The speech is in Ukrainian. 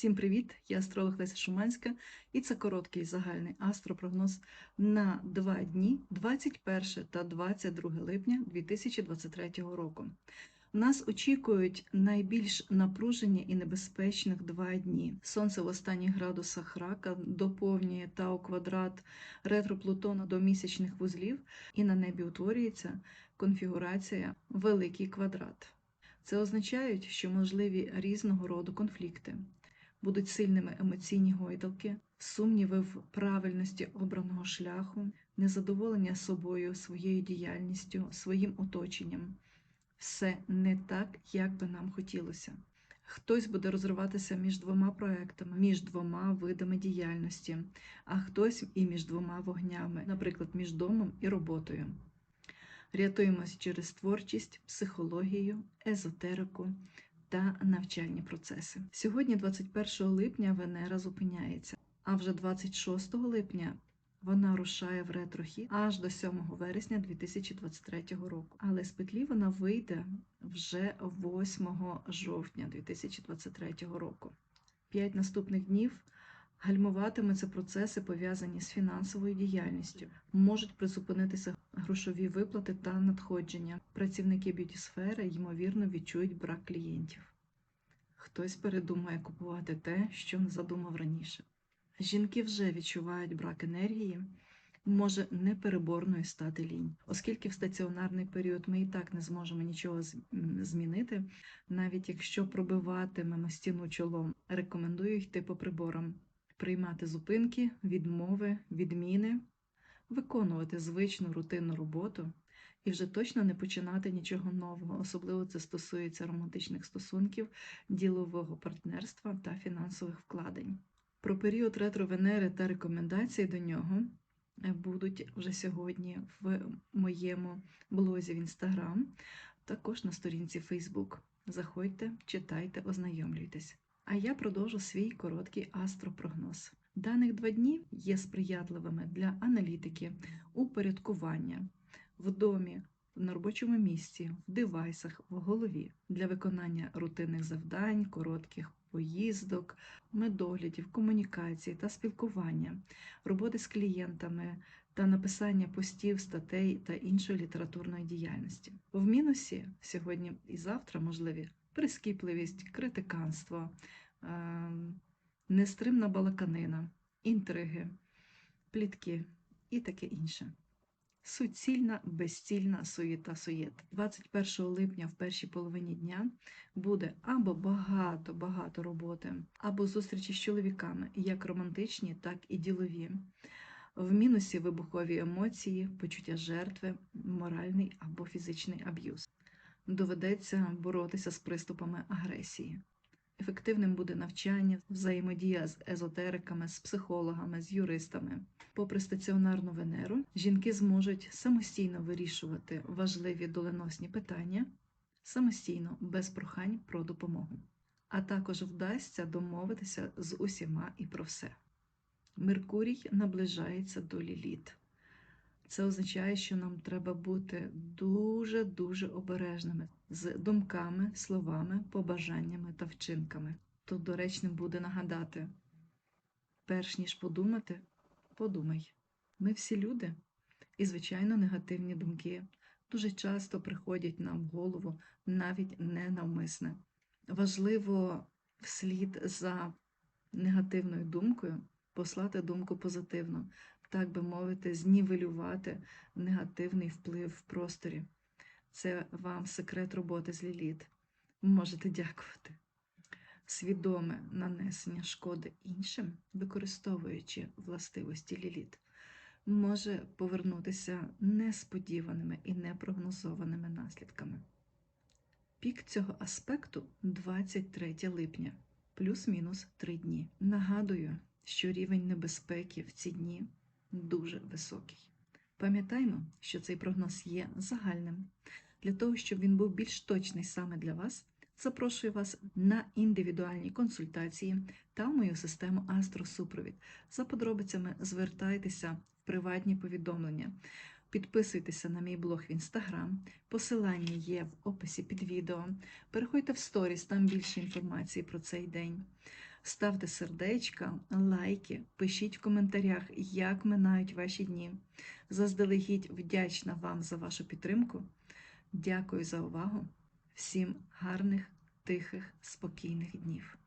Всім привіт! Я астролог Леся Шуманська, і це короткий загальний астропрогноз на два дні 21 та 22 липня 2023 року. Нас очікують найбільш напружені і небезпечних два дні. Сонце в останніх градусах рака доповнює Тау квадрат ретро Плутона до місячних вузлів, і на небі утворюється конфігурація Великий квадрат. Це означає, що можливі різного роду конфлікти будуть сильними емоційні гойдалки, сумніви в правильності обраного шляху, незадоволення собою, своєю діяльністю, своїм оточенням. Все не так, як би нам хотілося. Хтось буде розриватися між двома проектами, між двома видами діяльності, а хтось і між двома вогнями, наприклад, між домом і роботою. Рятуємось через творчість, психологію, езотерику та навчальні процеси. Сьогодні, 21 липня, Венера зупиняється, а вже 26 липня вона рушає в ретрохід аж до 7 вересня 2023 року. Але з петлі вона вийде вже 8 жовтня 2023 року. П'ять наступних днів. Гальмуватимуться процеси, пов'язані з фінансовою діяльністю, можуть призупинитися грошові виплати та надходження. Працівники б'юті-сфери, ймовірно, відчують брак клієнтів. Хтось передумає купувати те, що не задумав раніше. Жінки вже відчувають брак енергії, може непереборною стати лінь. Оскільки в стаціонарний період ми і так не зможемо нічого змінити, навіть якщо пробиватимемо стіну чолом, рекомендую йти по приборам приймати зупинки, відмови, відміни, виконувати звичну рутинну роботу і вже точно не починати нічого нового. Особливо це стосується романтичних стосунків, ділового партнерства та фінансових вкладень. Про період ретро Венери та рекомендації до нього будуть вже сьогодні в моєму блозі в Інстаграм, також на сторінці Фейсбук. Заходьте, читайте, ознайомлюйтесь. А я продовжу свій короткий астропрогноз. Даних два дні є сприятливими для аналітики, упорядкування в домі, на робочому місці, в девайсах, в голові для виконання рутинних завдань, коротких поїздок, медоглядів, комунікацій та спілкування, роботи з клієнтами та написання постів, статей та іншої літературної діяльності. В мінусі сьогодні і завтра можливі прискіпливість, критиканство, нестримна балаканина, інтриги, плітки і таке інше. Суцільна, безцільна суєта суєт. 21 липня в першій половині дня буде або багато-багато роботи, або зустрічі з чоловіками, як романтичні, так і ділові. В мінусі вибухові емоції, почуття жертви, моральний або фізичний аб'юз доведеться боротися з приступами агресії. Ефективним буде навчання, взаємодія з езотериками, з психологами, з юристами. Попри стаціонарну венеру, жінки зможуть самостійно вирішувати важливі доленосні питання, самостійно, без прохань про допомогу. А також вдасться домовитися з усіма і про все. Меркурій наближається до ліліт. Це означає, що нам треба бути дуже-дуже обережними з думками, словами, побажаннями та вчинками. Тут доречним буде нагадати: перш ніж подумати, подумай. Ми всі люди, і, звичайно, негативні думки дуже часто приходять нам в голову навіть ненавмисне. Важливо вслід за негативною думкою послати думку позитивно так би мовити, знівелювати негативний вплив в просторі. Це вам секрет роботи з ліліт. Можете дякувати. Свідоме нанесення шкоди іншим, використовуючи властивості ліліт, може повернутися несподіваними і непрогнозованими наслідками. Пік цього аспекту 23 липня, плюс-мінус 3 дні. Нагадую, що рівень небезпеки в ці дні дуже високий. Пам'ятаймо, що цей прогноз є загальним. Для того, щоб він був більш точний саме для вас, запрошую вас на індивідуальні консультації та в мою систему Астросупровід. За подробицями звертайтеся в приватні повідомлення. Підписуйтеся на мій блог в інстаграм, посилання є в описі під відео. Переходьте в сторіс, там більше інформації про цей день. Ставте сердечка, лайки, пишіть в коментарях, як минають ваші дні. Заздалегідь вдячна вам за вашу підтримку. Дякую за увагу. Всім гарних, тихих, спокійних днів.